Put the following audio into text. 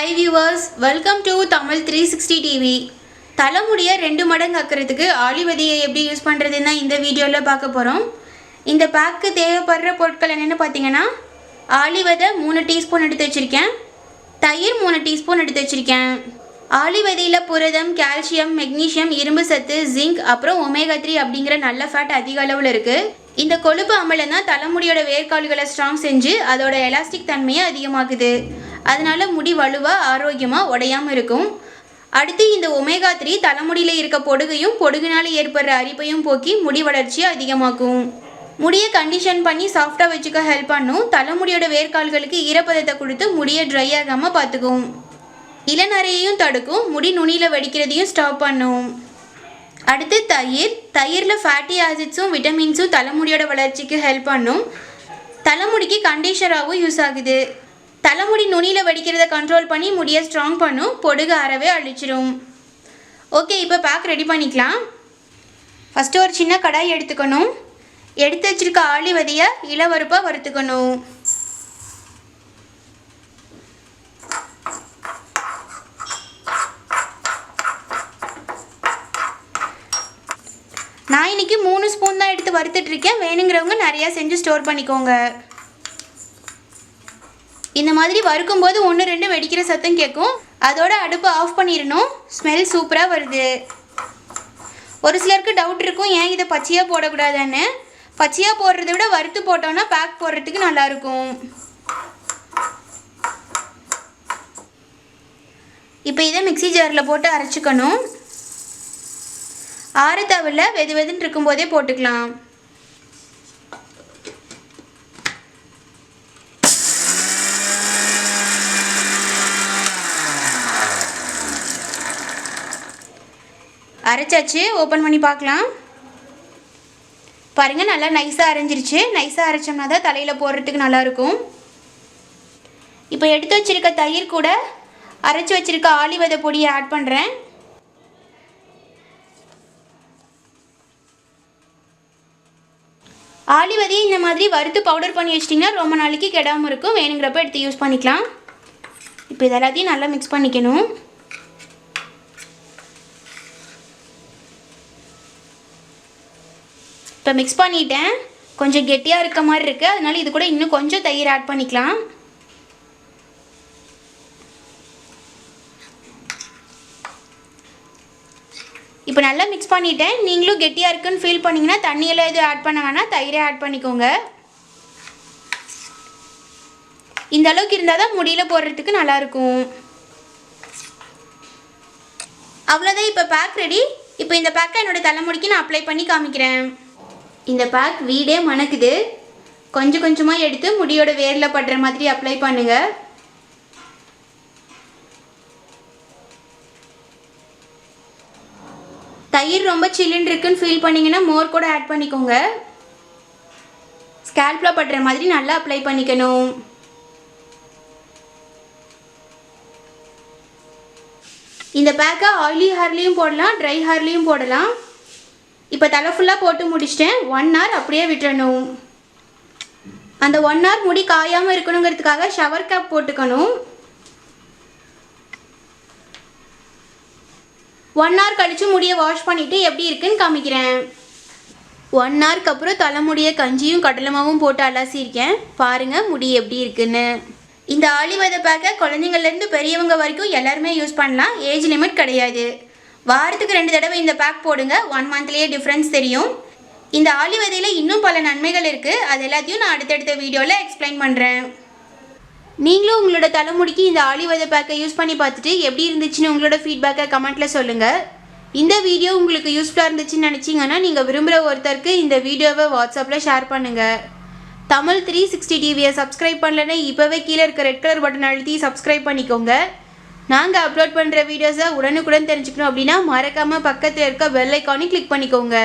Hi viewers welcome to Tamil three sixty TV தலைமுடியை ரெண்டு மடங்கு ஆக்கிறதுக்கு ஆலிவதியை எப்படி யூஸ் பண்ணுறதுன்னு தான் இந்த வீடியோவில் பார்க்க போகிறோம் இந்த பேக்கு தேவைப்படுற பொருட்கள் என்னென்னு பார்த்தீங்கன்னா ஆலிவதை மூணு டீஸ்பூன் எடுத்து வச்சுருக்கேன். தயிர் மூணு டீஸ்பூன் எடுத்து வச்சுருக்கேன். ஆலிவதியில் புரதம் கால்சியம் மெக்னீஷியம் இரும்பு சத்து ஜிங்க் அப்புறம் ஒமேகா த்ரீ அப்படிங்கிற நல்ல ஃபேட் அதிக அளவில் இருக்குது இந்த கொழுப்பு அமிலம் தான் தலைமுடியோட வேர்க்கால்களை ஸ்ட்ராங் செஞ்சு அதோட எலாஸ்டிக் தன்மையை அதிகமாக்குது. அதனால முடி வலுவாக ஆரோக்கியமாக உடையாமல் இருக்கும். அடுத்து இந்த ஒமேகா த்ரீ தலைமுடியில் இருக்க பொடுகையும் பொடுகுனால் ஏற்படுற அரிப்பையும் போக்கி முடி வளர்ச்சியை அதிகமாக்கும். முடியை கண்டிஷன் பண்ணி சாஃப்டாக வச்சுக்க ஹெல்ப் பண்ணும். தலைமுடியோட வேர்க்கால்களுக்கு ஈரப்பதத்தை கொடுத்து முடியை ட்ரை ஆகாமல் பார்த்துக்கும். இளநரையையும் தடுக்கும். முடி நுனியில் வெடிக்கிறதையும் ஸ்டாப் பண்ணும். அடுத்து தயிர். தயிரில் ஃபேட்டி ஆசிட்ஸும் விட்டமின்ஸும் தலைமுடியோட வளர்ச்சிக்கு ஹெல்ப் பண்ணும். தலைமுடிக்கு கண்டிஷராகவும் யூஸ் ஆகுது. தலைமுடி நுனியில் வடிக்கிறத கண்ட்ரோல் பண்ணி முடியை ஸ்ட்ராங் பண்ணும் பொடுகு அறவே அழிச்சிரும். ஓகே இப்போ பேக் ரெடி பண்ணிக்கலாம். ஃபஸ்ட்டு ஒரு சின்ன கடாய் எடுத்துக்கணும். எடுத்து வச்சிருக்க ஆளி விதையை இளவருப்பாக வறுத்துக்கணும். நான் இன்னைக்கு மூணு ஸ்பூன் தான் எடுத்து வறுத்துட்ருக்கேன் வேணுங்கிறவங்க நிறையா செஞ்சு ஸ்டோர் பண்ணிக்கோங்க. இந்த மாதிரி வறுக்கும்போது ஒன்று ரெண்டு வெடிக்கிற சத்தம் கேட்கும். அதோட அடுப்பு ஆஃப் பண்ணிடணும். ஸ்மெல் சூப்பராக வருது. ஒரு சிலருக்கு டவுட் இருக்கும் ஏன் இதை பச்சையாக போடக்கூடாதுன்னு? பச்சையாக போடுறத விட வறுத்து போட்டோன்னா பேக் போடுறதுக்கு நல்லாயிருக்கும் இப்போ இதை மிக்ஸி ஜாரில் போட்டு அரைச்சிக்கணும். ஆறு தவிர வெது வெதுன்னு இருக்கும்போதே போட்டுக்கலாம். அரைச்சாச்சு. ஓப்பன் பண்ணி பார்க்கலாம். பாருங்கள் நல்லா நைஸாக அரைஞ்சிருச்சு. நைஸாக அரைச்சோம்னா தான் தலையில் போடுறதுக்கு நல்லாயிருக்கும். இப்போ எடுத்து வச்சிருக்க தயிர் கூட அரைச்சி வச்சிருக்க ஆலிவதை பொடியை ஆட் பண்ணுறேன் ஆலிவதையை இந்த மாதிரி வறுத்து பவுடர் பண்ணி வச்சிட்டிங்கன்னா ரொம்ப நாளைக்கு கெடாமல் இருக்கும். வேணுங்கிறப்ப எடுத்து யூஸ் பண்ணிக்கலாம். இப்போ இது எல்லாத்தையும் நல்லா மிக்ஸ் பண்ணிக்கணும். இப்போ மிக்ஸ் பண்ணிட்டேன். கொஞ்சம் கெட்டியாக இருக்க மாதிரி இருக்குது அதனால இது கூட இன்னும் கொஞ்சம் தயிர் ஆட் பண்ணிக்கலாம். இப்போ நல்லா மிக்ஸ் பண்ணிட்டேன். நீங்களும் கெட்டியாக இருக்குன்னு ஃபீல் பண்ணிங்கன்னா தண்ணியெல்லாம் எதுவும் ஆட் பண்ண வேணாம். தயிரே ஆட் பண்ணிக்கோங்க. இந்த அளவுக்கு இருந்தால் தான் முடியில் போடுறதுக்கு நல்லாயிருக்கும் அவ்வளோதான் இப்போ பேக் ரெடி இப்போ இந்த பேக்கை என்னோடய தலைமுடிக்கு நான் அப்ளை பண்ணி காமிக்கிறேன். இந்த பேக் வீடே மணக்குது. கொஞ்சம் கொஞ்சமாக எடுத்து முடியோட வேரில் படுற மாதிரி அப்ளை பண்ணுங்கள் தயிர் ரொம்ப சில்லுன்னு இருக்குன்னு ஃபீல் பண்ணிங்கன்னா மோர் கூட ஆட் பண்ணிக்கோங்க. ஸ்கேல்பில் படுற மாதிரி நல்லா அப்ளை பண்ணிக்கணும். இந்த பேக்கை ஆயிலி ஹேர்லேயும் போடலாம் ட்ரை ஹேர்லேயும் போடலாம். இப்போ தலை ஃபுல்லாக போட்டு முடிச்சிட்டேன். ஒன் ஹவர் அப்படியே விட்டுறணும். அந்த ஒன் ஹவர் முடி காயாமல் இருக்கணுங்கிறதுக்காக ஷவர் கேப் போட்டுக்கணும். ஒன் ஹவர் கழித்து முடியை வாஷ் பண்ணிவிட்டு எப்படி இருக்குன்னு காமிக்கிறேன். ஒன் ஹவருக்கு அப்புறம் தலைமுடிய கஞ்சியும் கடலமாவும் போட்டு அலசியிருக்கேன். பாருங்கள் முடி எப்படி இருக்குன்னு. இந்த ஆலிவத பேக்கை குழந்தைங்கள்லேருந்து பெரியவங்க வரைக்கும் எல்லாருமே யூஸ் பண்ணலாம். ஏஜ் லிமிட் கிடையாது. வாரத்துக்கு ரெண்டு தடவை இந்த பேக் போடுங்க. ஒன் மந்த்லேயே டிஃப்ரென்ஸ் தெரியும். இந்த ஆலிவதையில் இன்னும் பல நன்மைகள் இருக்குது அது எல்லாத்தையும் நான் அடுத்தடுத்த வீடியோவில் எக்ஸ்பிளைன் பண்ணுறேன் நீங்களும் உங்களோட தலைமுடிக்கு இந்த ஆலிவத பேக்கை யூஸ் பண்ணி பார்த்துட்டு எப்படி இருந்துச்சுன்னு உங்களோட ஃபீட்பேக்கை கமெண்ட்டில் சொல்லுங்கள் இந்த வீடியோ உங்களுக்கு யூஸ்ஃபுல்லாக இருந்துச்சுன்னு நினச்சிங்கன்னா நீங்கள் விரும்புகிற ஒருத்தருக்கு இந்த வீடியோவை வாட்ஸ்அப்பில் ஷேர் பண்ணுங்கள் தமிழ் த்ரீ சிக்ஸ்டி டிவியை சப்ஸ்கிரைப் பண்ணலன்னா இப்போவே கீழே இருக்க ரெட் கலர் பட்டன் அழுத்தி சப்ஸ்கிரைப் பண்ணிக்கோங்க. நாங்கள் அப்லோட் பண்ணுற வீடியோஸை உடனுக்குடன் தெரிஞ்சுக்கணும் அப்படின்னா மறக்காமல் பக்கத்தில் இருக்க பெல் ஐக்கானையும் கிளிக் பண்ணிக்கோங்க.